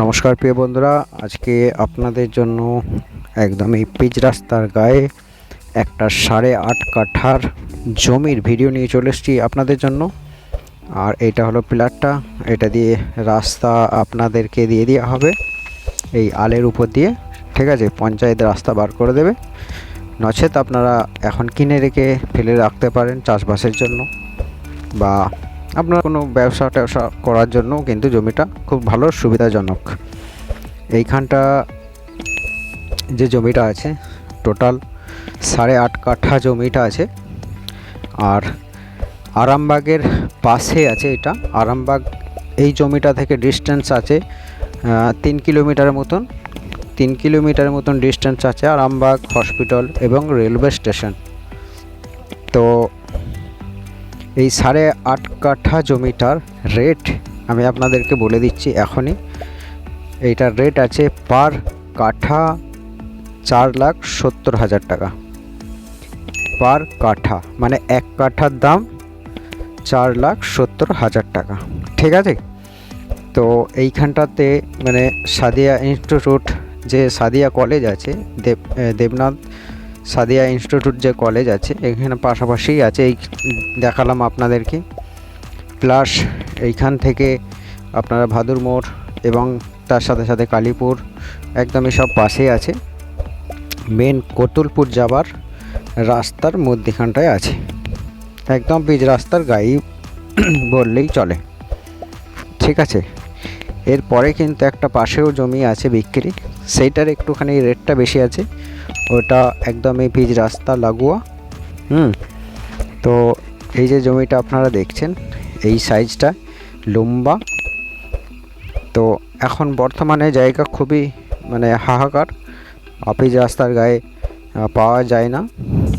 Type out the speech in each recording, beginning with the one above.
নমস্কার প্রিয় বন্ধুরা, আজকে আপনাদের জন্য একদমই পিচ রাস্তার গায়ে একটা সাড়ে আট কাঠার জমির ভিডিও নিয়ে চলে এসেছি আপনাদের জন্য। আর এটা হলো পিলারটা, এটা দিয়ে রাস্তা আপনাদেরকে দিয়ে দেওয়া হবে। এই আলের উপর দিয়ে, ঠিক আছে, পঞ্চায়েত রাস্তা বার করে দেবে। নচেত আপনারা এখন কিনে রেখে ফেলে রাখতে পারেন চাষবাসের জন্য বা আপনার কোনো ব্যবসা ট্যাবসা করার জন্য কিন্তু জমিটা খুব ভালো সুবিধাজনক। এইখানটা যে জমিটা আছে টোটাল সাড়ে আট কাঠা জমিটা আছে। আর আরামবাগের পাশে আছে এটা। আরামবাগ এই জমিটা থেকে ডিস্টেন্স আছে তিন কিলোমিটারের মতন। তিন কিলোমিটারের মতন ডিস্টেন্স আছে আরামবাগ হসপিটাল এবং রেলওয়ে স্টেশন তো এই সাড়ে আট কাঠা জমিটার রেট আমি আপনাদেরকে বলে দিচ্ছি এখনই। এইটার রেট আছে পার কাঠা চার লাখ সত্তর হাজার টাকা। পার কাঠা মানে এক কাঠার দাম চার লাখ সত্তর হাজার টাকা। ঠিক আছে? তো এইখানটাতে মানে সাদিয়া ইনস্টিটিউট, যে সাদিয়া কলেজ আছে, দেব দেবনাথ সাদিয়া ইনস্টিটিউট যে কলেজ আছে, এখানে পাশাপাশিই আছে, এই দেখালাম আপনাদেরকে। প্লাস এইখান থেকে আপনারা ভাদুর মোড় এবং তার সাথে সাথে কালীপুর একদমই সব পাশেই আছে। মেন কতুলপুর যাবার রাস্তার মধ্যিখানটায় আছে। একদম পিচ রাস্তার গায়ে বললেই চলে। ঠিক আছে? এরপরে কিন্তু একটা পাশেও জমি আছে বিক্রি। সেইটার একটুখানি রেটটা বেশি আছে। ওটা একদমই পিচ রাস্তা, লাগোয়া। হুম? তো এই যে জমিটা আপনারা দেখছেন, এই সাইজটা লম্বা। তো এখন বর্তমানে জায়গা খুবই মানে হাহাকার। অফিস রাস্তার গায়ে পাওয়া যায় না।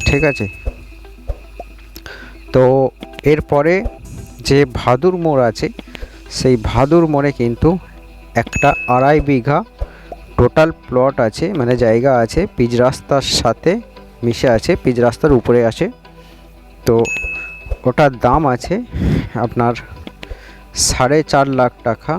ঠিক আছে? তো এরপরে যে ভাদুর মোড় আছে, সেই ভাদুর মোড়ে কিন্তু একটা আড়াই বিঘা টোটাল প্লট আছে মানে জায়গা আছে, পিচ রাস্তার সাথে মিশে আছে, পিচ রাস্তার উপরে আছে। তো ওটার দাম আছে আপনার সাড়ে চার লাখ টাকা।